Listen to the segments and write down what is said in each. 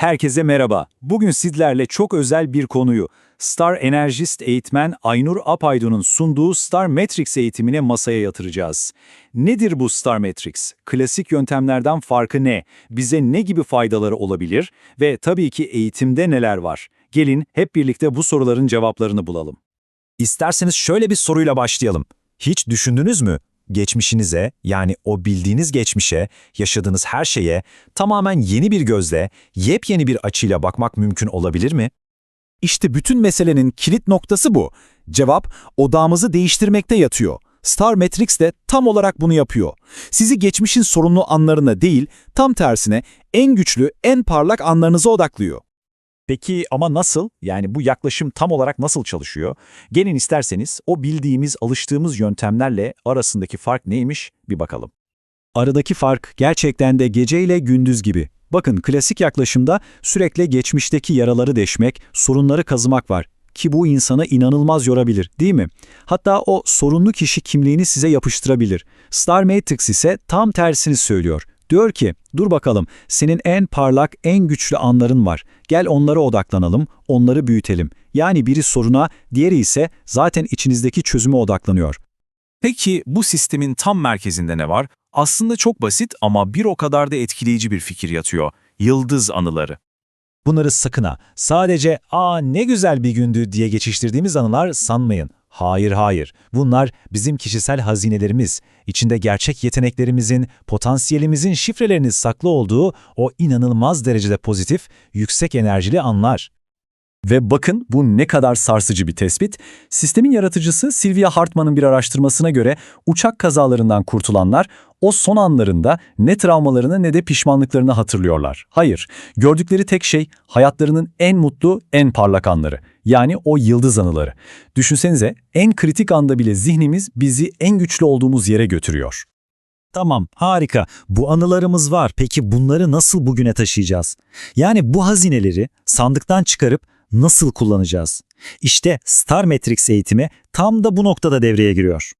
Herkese merhaba. Bugün sizlerle çok özel bir konuyu, Star Enerjist eğitmen Aynur Apaydun'un sunduğu Star Matrix eğitimine masaya yatıracağız. Nedir bu Star Matrix? Klasik yöntemlerden farkı ne? Bize ne gibi faydaları olabilir? Ve tabii ki eğitimde neler var? Gelin hep birlikte bu soruların cevaplarını bulalım. İsterseniz şöyle bir soruyla başlayalım. Hiç düşündünüz mü? Geçmişinize, yani o bildiğiniz geçmişe, yaşadığınız her şeye tamamen yeni bir gözle, yepyeni bir açıyla bakmak mümkün olabilir mi? İşte bütün meselenin kilit noktası bu. Cevap, odağımızı değiştirmekte yatıyor. Star Matrix de tam olarak bunu yapıyor. Sizi geçmişin sorunlu anlarına değil, tam tersine en güçlü, en parlak anlarınıza odaklıyor. Peki ama nasıl? Yani bu yaklaşım tam olarak nasıl çalışıyor? Gelin isterseniz o bildiğimiz, alıştığımız yöntemlerle arasındaki fark neymiş bir bakalım. Aradaki fark gerçekten de gece ile gündüz gibi. Bakın klasik yaklaşımda sürekli geçmişteki yaraları deşmek, sorunları kazımak var. Ki bu insanı inanılmaz yorabilir, değil mi? Hatta o sorunlu kişi kimliğini size yapıştırabilir. Star Matrix ise tam tersini söylüyor. Diyor ki, dur bakalım, senin en parlak, en güçlü anların var. Gel onlara odaklanalım, onları büyütelim. Yani biri soruna, diğeri ise zaten içinizdeki çözüme odaklanıyor. Peki bu sistemin tam merkezinde ne var? Aslında çok basit ama bir o kadar da etkileyici bir fikir yatıyor. Yıldız anıları. Bunları sakın ha, sadece ''aa ne güzel bir gündü'' diye geçiştirdiğimiz anılar sanmayın. Hayır hayır, bunlar bizim kişisel hazinelerimiz, içinde gerçek yeteneklerimizin, potansiyelimizin şifrelerinin saklı olduğu o inanılmaz derecede pozitif, yüksek enerjili anlar. Ve bakın bu ne kadar sarsıcı bir tespit. Sistemin yaratıcısı Sylvia Hartman'ın bir araştırmasına göre uçak kazalarından kurtulanlar o son anlarında ne travmalarını ne de pişmanlıklarını hatırlıyorlar. Hayır, gördükleri tek şey hayatlarının en mutlu, en parlak anları. Yani o yıldız anıları. Düşünsenize en kritik anda bile zihnimiz bizi en güçlü olduğumuz yere götürüyor. Tamam, harika. Bu anılarımız var. Peki bunları nasıl bugüne taşıyacağız? Yani bu hazineleri sandıktan çıkarıp nasıl kullanacağız? İşte Star Matrix eğitimi tam da bu noktada devreye giriyor.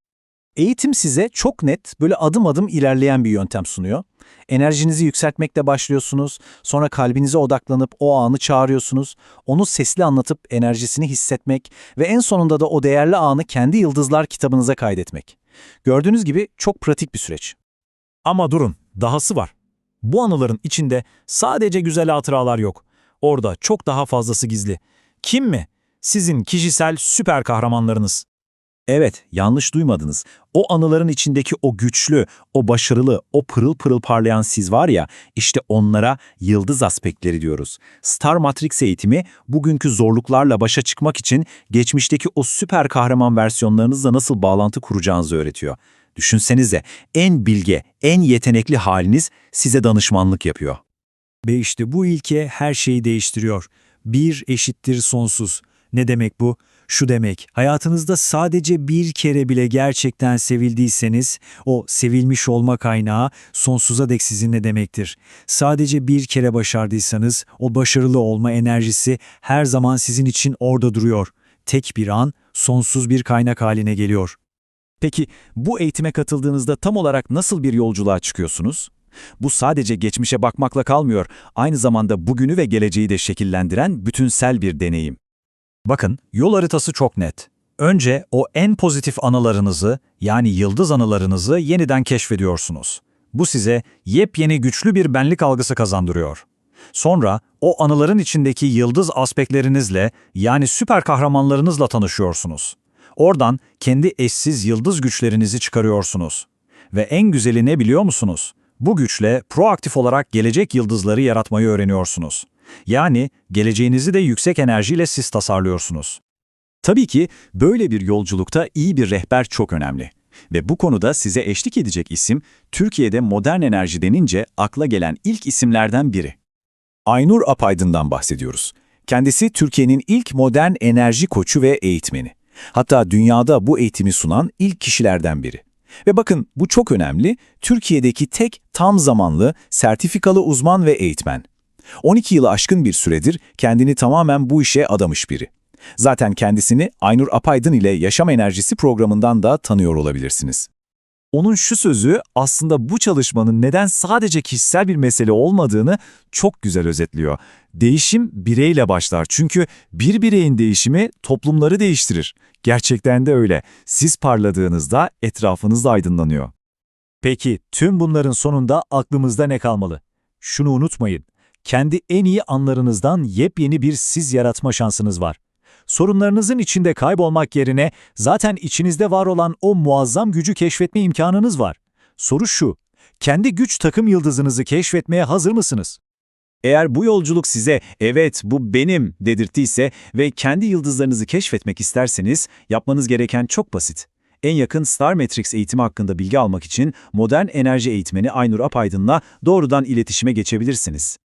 Eğitim size çok net, böyle adım adım ilerleyen bir yöntem sunuyor. Enerjinizi yükseltmekle başlıyorsunuz, sonra kalbinize odaklanıp o anı çağırıyorsunuz, onu sesli anlatıp enerjisini hissetmek ve en sonunda da o değerli anı kendi yıldızlar kitabınıza kaydetmek. Gördüğünüz gibi çok pratik bir süreç. Ama durun, dahası var. Bu anıların içinde sadece güzel hatıralar yok. Orada çok daha fazlası gizli. Kim mi? Sizin kişisel süper kahramanlarınız. Evet, yanlış duymadınız. O anıların içindeki o güçlü, o başarılı, o pırıl pırıl parlayan siz var ya, işte onlara yıldız aspektleri diyoruz. Star Matrix eğitimi, bugünkü zorluklarla başa çıkmak için geçmişteki o süper kahraman versiyonlarınızla nasıl bağlantı kuracağınızı öğretiyor. Düşünsenize, en bilge, en yetenekli haliniz size danışmanlık yapıyor. Ve işte bu ilke her şeyi değiştiriyor. Bir eşittir sonsuz. Ne demek bu? Şu demek, hayatınızda sadece bir kere bile gerçekten sevildiyseniz, o sevilmiş olma kaynağı sonsuza dek sizinle demektir. Sadece bir kere başardıysanız, o başarılı olma enerjisi her zaman sizin için orada duruyor. Tek bir an, sonsuz bir kaynak haline geliyor. Peki bu eğitime katıldığınızda tam olarak nasıl bir yolculuğa çıkıyorsunuz? Bu sadece geçmişe bakmakla kalmıyor, aynı zamanda bugünü ve geleceği de şekillendiren bütünsel bir deneyim. Bakın, yol haritası çok net. Önce o en pozitif anılarınızı, yani yıldız anılarınızı yeniden keşfediyorsunuz. Bu size yepyeni güçlü bir benlik algısı kazandırıyor. Sonra o anıların içindeki yıldız aspektlerinizle, yani süper kahramanlarınızla tanışıyorsunuz. Oradan kendi eşsiz yıldız güçlerinizi çıkarıyorsunuz. Ve en güzeli ne biliyor musunuz? Bu güçle proaktif olarak gelecek yıldızları yaratmayı öğreniyorsunuz. Yani geleceğinizi de yüksek enerjiyle siz tasarlıyorsunuz. Tabii ki böyle bir yolculukta iyi bir rehber çok önemli. Ve bu konuda size eşlik edecek isim, Türkiye'de modern enerji denince akla gelen ilk isimlerden biri. Aynur Apaydın'dan bahsediyoruz. Kendisi Türkiye'nin ilk modern enerji koçu ve eğitmeni. Hatta dünyada bu eğitimi sunan ilk kişilerden biri. Ve bakın bu çok önemli, Türkiye'deki tek tam zamanlı sertifikalı uzman ve eğitmen. 12 yılı aşkın bir süredir kendini tamamen bu işe adamış biri. Zaten kendisini Aynur Apaydın ile Yaşam Enerjisi programından da tanıyor olabilirsiniz. Onun şu sözü aslında bu çalışmanın neden sadece kişisel bir mesele olmadığını çok güzel özetliyor. Değişim bireyle başlar çünkü bir bireyin değişimi toplumları değiştirir. Gerçekten de öyle. Siz parladığınızda etrafınız da aydınlanıyor. Peki tüm bunların sonunda aklımızda ne kalmalı? Şunu unutmayın. Kendi en iyi anlarınızdan yepyeni bir siz yaratma şansınız var. Sorunlarınızın içinde kaybolmak yerine zaten içinizde var olan o muazzam gücü keşfetme imkanınız var. Soru şu, kendi güç takım yıldızınızı keşfetmeye hazır mısınız? Eğer bu yolculuk size evet bu benim dedirttiyse ve kendi yıldızlarınızı keşfetmek isterseniz yapmanız gereken çok basit. En yakın Star Matrix eğitimi hakkında bilgi almak için modern enerji eğitmeni Aynur Apaydın'la doğrudan iletişime geçebilirsiniz.